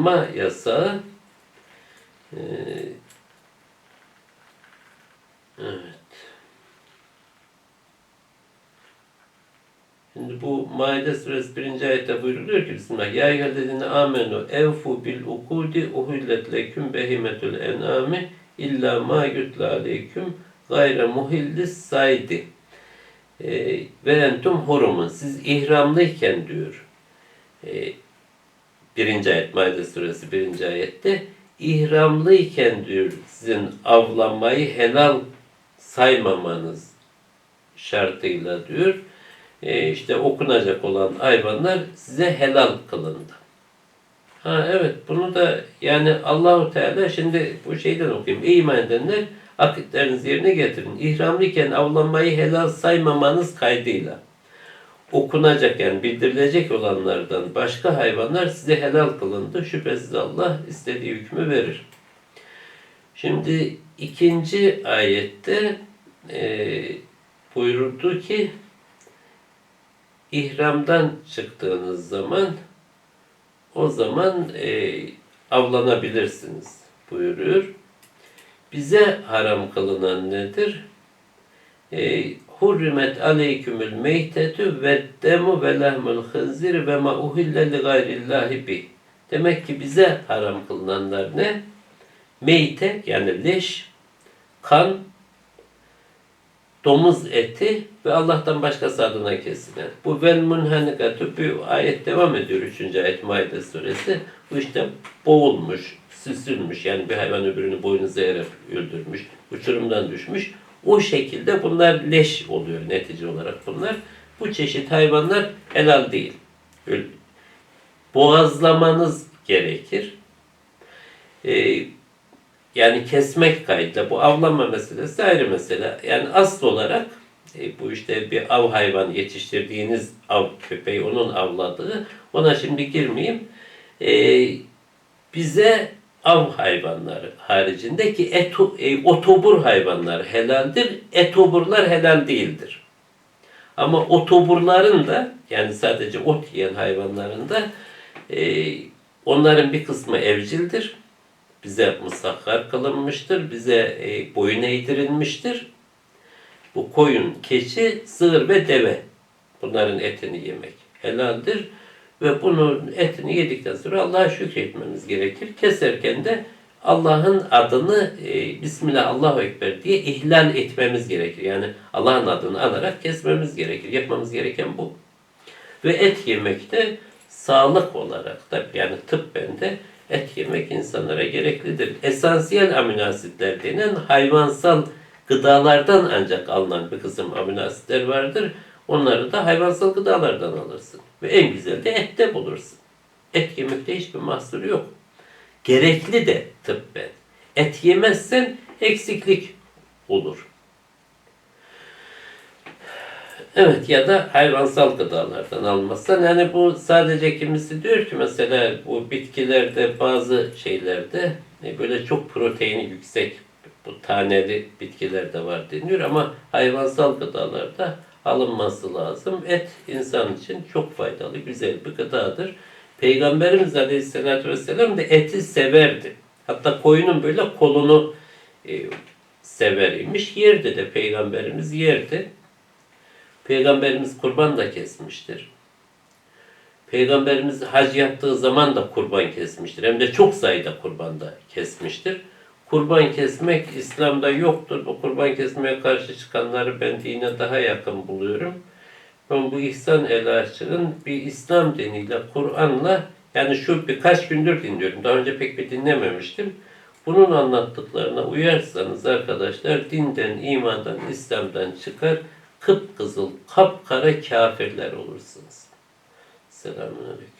Ama yasağı e, evet. Şimdi bu Maide suresi 1. ayette buyruluyor ki Bismillah. Ya eyyühellezine amenu evfu bil ukudi uhillet leküm behimetül enami illa ma yutla aleyküm gayre muhillis saydi. E, ve entum hurumun. Siz ihramlıyken diyor. E, birinci ayet Maide suresi birinci ayette ihramlıyken diyor sizin avlanmayı helal saymamanız şartıyla diyor e, işte okunacak olan hayvanlar size helal kılındı. Ha evet bunu da yani Allahu Teala şimdi bu şeyden okuyayım. Ey iman edenler akitlerinizi yerine getirin. İhramlıyken avlanmayı helal saymamanız kaydıyla okunacak yani bildirilecek olanlardan başka hayvanlar size helal kılındı. Şüphesiz Allah istediği hükmü verir. Şimdi ikinci ayette e, buyurdu ki ihramdan çıktığınız zaman o zaman e, avlanabilirsiniz buyuruyor. Bize haram kılınan nedir? E, Hurrimet aleykümül meytetü ve demu ve lehmül hınzir ve ma uhille gayrillahi bih. Demek ki bize haram kılınanlar ne? Meyte yani leş, kan, domuz eti ve Allah'tan başkası adına kesilen. Bu vel munhanikatü bu ayet devam ediyor 3. ayet Maide suresi. Bu işte boğulmuş, süzülmüş yani bir hayvan öbürünü boynuza eğerek öldürmüş, uçurumdan düşmüş. O şekilde bunlar leş oluyor netice olarak bunlar. Bu çeşit hayvanlar helal değil. Boğazlamanız gerekir. Ee, yani kesmek kaydıyla bu avlanma meselesi ayrı mesele. Yani asıl olarak e, bu işte bir av hayvan yetiştirdiğiniz av köpeği onun avladığı ona şimdi girmeyeyim. E, bize av hayvanları haricindeki eto, e, otobur hayvanlar helaldir. Etoburlar helal değildir. Ama otoburların da yani sadece ot yiyen hayvanların da e, onların bir kısmı evcildir bize musakkar kılınmıştır, bize e, boyun eğdirilmiştir. Bu koyun, keçi, sığır ve deve bunların etini yemek helaldir. Ve bunun etini yedikten sonra Allah'a şükretmemiz gerekir. Keserken de Allah'ın adını e, Bismillah Allahu Ekber diye ihlal etmemiz gerekir. Yani Allah'ın adını anarak kesmemiz gerekir. Yapmamız gereken bu. Ve et yemekte sağlık olarak da yani tıbben de et yemek insanlara gereklidir. Esansiyel amino asitler denen hayvansal gıdalardan ancak alınan bir kısım amino asitler vardır. Onları da hayvansal gıdalardan alırsın. Ve en güzel de ette bulursun. Et yemekte hiçbir mahsuru yok. Gerekli de tıbben. Et yemezsen eksiklik olur. Evet ya da hayvansal gıdalardan almazsan yani bu sadece kimisi diyor ki mesela bu bitkilerde bazı şeylerde e, böyle çok proteini yüksek bu taneli bitkiler de var deniyor ama hayvansal gıdalarda alınması lazım. Et insan için çok faydalı, güzel bir gıdadır. Peygamberimiz Aleyhisselatü Vesselam da eti severdi. Hatta koyunun böyle kolunu e, sever imiş. Yerdi de peygamberimiz yerdi. Peygamberimiz kurban da kesmiştir. Peygamberimiz hac yaptığı zaman da kurban kesmiştir. Hem de çok sayıda kurban da kesmiştir. Kurban kesmek İslam'da yoktur. Bu kurban kesmeye karşı çıkanları ben dine daha yakın buluyorum. Ben bu İhsan Elaçı'nın bir İslam diniyle, Kur'an'la yani şu birkaç gündür dinliyorum. Daha önce pek bir dinlememiştim. Bunun anlattıklarına uyarsanız arkadaşlar dinden, imandan, İslam'dan çıkar kıpkızıl, kapkara kafirler olursunuz. Selamünaleyküm.